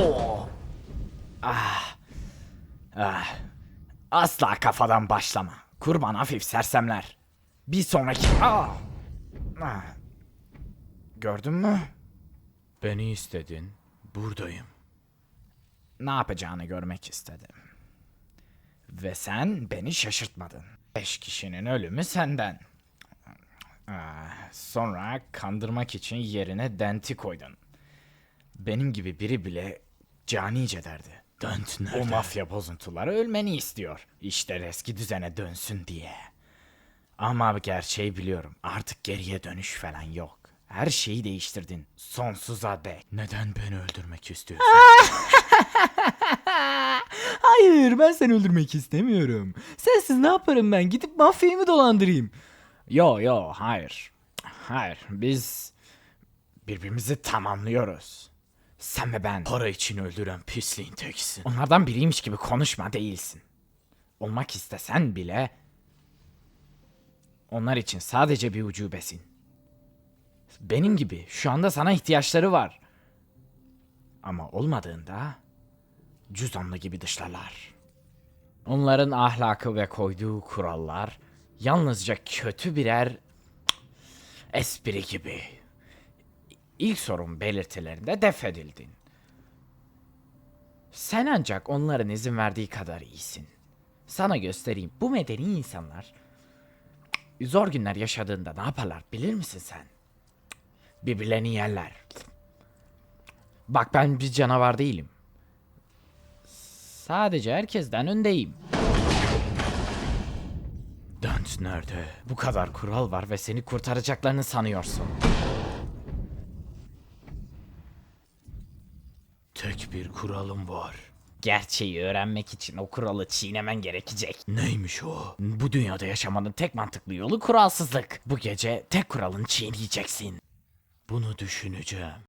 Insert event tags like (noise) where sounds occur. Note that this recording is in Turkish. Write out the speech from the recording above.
Oo. Ah. Ah. Asla kafadan başlama. Kurban hafif sersemler. Bir sonraki... Ah. Ah. Gördün mü? Beni istedin. Buradayım. Ne yapacağını görmek istedim. Ve sen beni şaşırtmadın. Beş kişinin ölümü senden. Ah, Sonra kandırmak için yerine Dent'i koydun. Benim gibi biri bile canice derdi. Dent O nerede? mafya bozuntuları ölmeni istiyor. İşler eski düzene dönsün diye. Ama gerçeği biliyorum. Artık geriye dönüş falan yok. Her şeyi değiştirdin. Sonsuza dek. Neden beni öldürmek istiyorsun? (laughs) Hayır ben seni öldürmek istemiyorum. Sensiz ne yaparım ben? Gidip mafyayı mı dolandırayım? Yo yo hayır. Hayır biz birbirimizi tamamlıyoruz. Sen ve ben. Para için öldüren pisliğin tekisin. Onlardan biriymiş gibi konuşma değilsin. Olmak istesen bile onlar için sadece bir ucubesin. Benim gibi şu anda sana ihtiyaçları var. Ama olmadığında cüzdanlı gibi dışlarlar. Onların ahlakı ve koyduğu kurallar yalnızca kötü birer espri gibi. İlk sorun belirtilerinde def edildin. Sen ancak onların izin verdiği kadar iyisin. Sana göstereyim. Bu medeni insanlar zor günler yaşadığında ne yaparlar bilir misin sen? Birbirlerini yerler. Bak ben bir canavar değilim. Sadece herkesten öndeyim. Dent nerede? Bu kadar kural var ve seni kurtaracaklarını sanıyorsun. Tek bir kuralım var. Gerçeği öğrenmek için o kuralı çiğnemen gerekecek. Neymiş o? Bu dünyada yaşamanın tek mantıklı yolu kuralsızlık. Bu gece tek kuralını çiğneyeceksin. Bunu düşüneceğim.